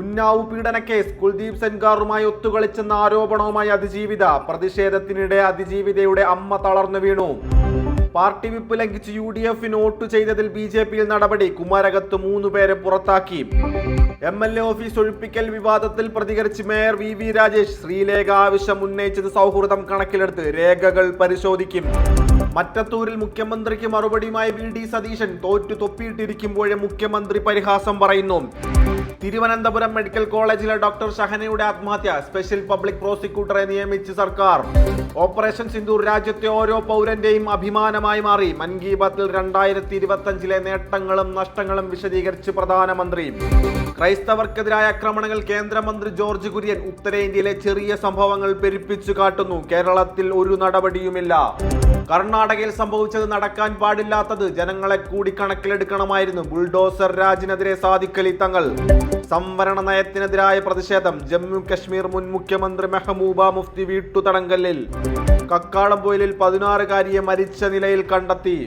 ഉന്നാവ് പീഡനക്കേസ് കുൽദീപ് സെൻഗാറുമായി ഒത്തുകളിച്ചെന്ന ആരോപണവുമായി അതിജീവിത. പ്രതിഷേധത്തിനിടെ അതിജീവിതയുടെ അമ്മ തളർന്നു വീണു. പാർട്ടി വിപ്പ് ലംഘിച്ച് യു ഡി എഫിന് വോട്ട് ചെയ്തതിൽ ബി ജെ പിയിൽ നടപടി കുമാരകത്ത് മൂന്നുപേരെ പുറത്താക്കി. എം എൽ എ ഓഫീസ് ഒഴിപ്പിക്കൽ വിവാദത്തിൽ പ്രതികരിച്ച് mayor V V Rajesh Sreelekha ആവശ്യം ഉന്നയിച്ചത് സൗഹൃദം കണക്കിലെടുത്ത് രേഖകൾ പരിശോധിക്കും. മറ്റത്തൂരിൽ മുഖ്യമന്ത്രിക്ക് മറുപടിയുമായി വി ഡി സതീശൻ തോറ്റു തൊപ്പിയിട്ടിരിക്കുമ്പോഴേ മുഖ്യമന്ത്രി പരിഹാസം പറയുന്നു. തിരുവനന്തപുരം മെഡിക്കൽ കോളേജിലെ ഡോക്ടർ ഷഹനയുടെ ആത്മഹത്യ. സ്പെഷ്യൽ പബ്ലിക് പ്രോസിക്യൂട്ടറെ നിയമിച്ച് സർക്കാർ. ഓപ്പറേഷൻ സിന്ധൂർ രാജ്യത്തെ ഓരോ പൗരന്റെയും അഭിമാനമായി മാറി. മൻ കി ബാത്തിൽ രണ്ടായിരത്തി ഇരുപത്തഞ്ചിലെ നേട്ടങ്ങളും നഷ്ടങ്ങളും വിശദീകരിച്ച് പ്രധാനമന്ത്രി. ക്രൈസ്തവർക്കെതിരായ ആക്രമണങ്ങൾ കേന്ദ്രമന്ത്രി ജോർജ് കുര്യൻ ഉത്തരേന്ത്യയിലെ ചെറിയ സംഭവങ്ങൾ പെരുപ്പിച്ചു കാട്ടുന്നു. കേരളത്തിൽ ഒരു നടപടിയുമില്ല. കർണാടകയിൽ സംഭവിച്ചത് നടക്കാൻ പാടില്ലാത്തത് ജനങ്ങളെ കൂടി കണക്കിലെടുക്കണമായിരുന്നു ബുൾഡോസർ രാജിനെതിരെ സാധിക്കലി തങ്ങൾ. സംവരണ നയത്തിനെതിരായ പ്രതിഷേധം ജമ്മു കശ്മീർ മുൻ മുഖ്യമന്ത്രി മെഹബൂബ മുഫ്തി വീട്ടുതടങ്കലിൽ. കക്കാടംപൊയിലിൽ പതിനാറുകാരിയെ മരിച്ച നിലയിൽ കണ്ടെത്തി.